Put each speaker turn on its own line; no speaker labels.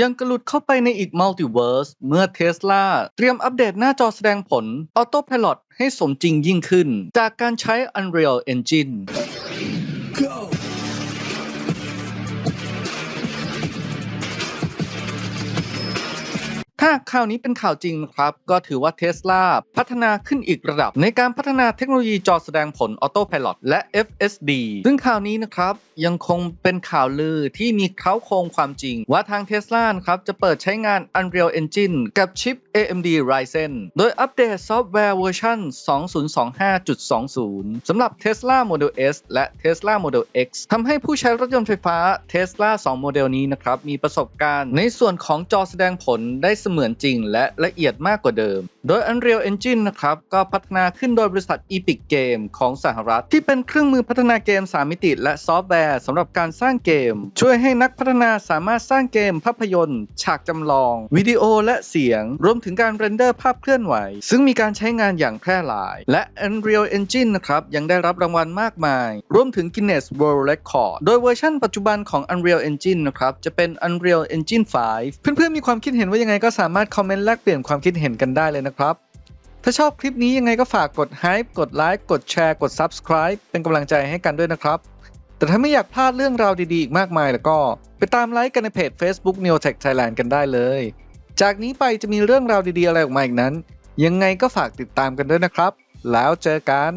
ยังกระหลุดเข้าไปในอีกมัลติเวิร์สเมื่อเทสลาเตรียมอัปเดตหน้าจอแสดงผล Autopilot ให้สมจริงยิ่งขึ้น จากการใช้ Unreal Engine
Go!
ถ้าข่าวนี้เป็นข่าวจริงนะครับ ก็ถือว่า Tesla พัฒนาขึ้นอีกระดับ ในการพัฒนาเทคโนโลยีจอแสดงผล Autopilot และ FSD ซึ่งข่าวนี้นะครับยังคงเป็นข่าวลือที่มีเค้าโครงความจริง ว่าทาง Tesla นะครับจะเปิดใช้งาน Unreal Engine กับชิป AMD Ryzen โดยอัปเดตซอฟต์แวร์เวอร์ชัน2025.20 สำหรับ Tesla Model S และ Tesla Model X ทำให้ผู้ใช้รถยนต์ไฟฟ้า Tesla 2 โมเดลนี้นะครับมีประสบการณ์ในส่วนของจอแสดงผลได้เสมมือนจริงและละเอียดมากกว่าเดิม โดย Unreal Engine นะครับก็พัฒนาขึ้นโดยบริษัท Epic Game ของสหรัฐ ที่เป็นเครื่องมือพัฒนาเกม 3 มิติ และซอฟต์แวร์สำหรับการสร้างเกม ช่วยให้นักพัฒนาสามารถสร้างเกมภาพยนตร์ ฉากจำลอง วิดีโอและเสียง รวมถึงการเรนเดอร์ภาพเคลื่อนไหว ซึ่งมีการใช้งานอย่างแพร่หลาย และ Unreal Engine นะครับยังได้รับรางวัลมากมาย รวมถึง Guinness World Record โดยเวอร์ชันปัจจุบันของ Unreal Engine นะครับจะเป็น Unreal Engine 5 เพื่อนๆมีความคิดเห็นว่ายังไงก็สาามารถคอมเมนต์แลกเปลี่ยนความคิดเห็นกันได้เลยนะครับ ถ้าชอบคลิปนี้ยังไงก็ฝากกด Hype กดไลค์กดแชร์กด Subscribe เป็นกำลังใจให้กันด้วยนะครับ แต่ถ้าไม่อยากพลาดเรื่องราวดีๆ อีกมากมายแล้วก็ ไปตามไลค์กันในเพจ Facebook Neotech Thailand กันได้เลย จากนี้ไปจะมีเรื่องราวดีๆอะไรออกมาอีกนั้น ยังไงก็ฝากติดตามกันด้วยนะครับ แล้วเจอกัน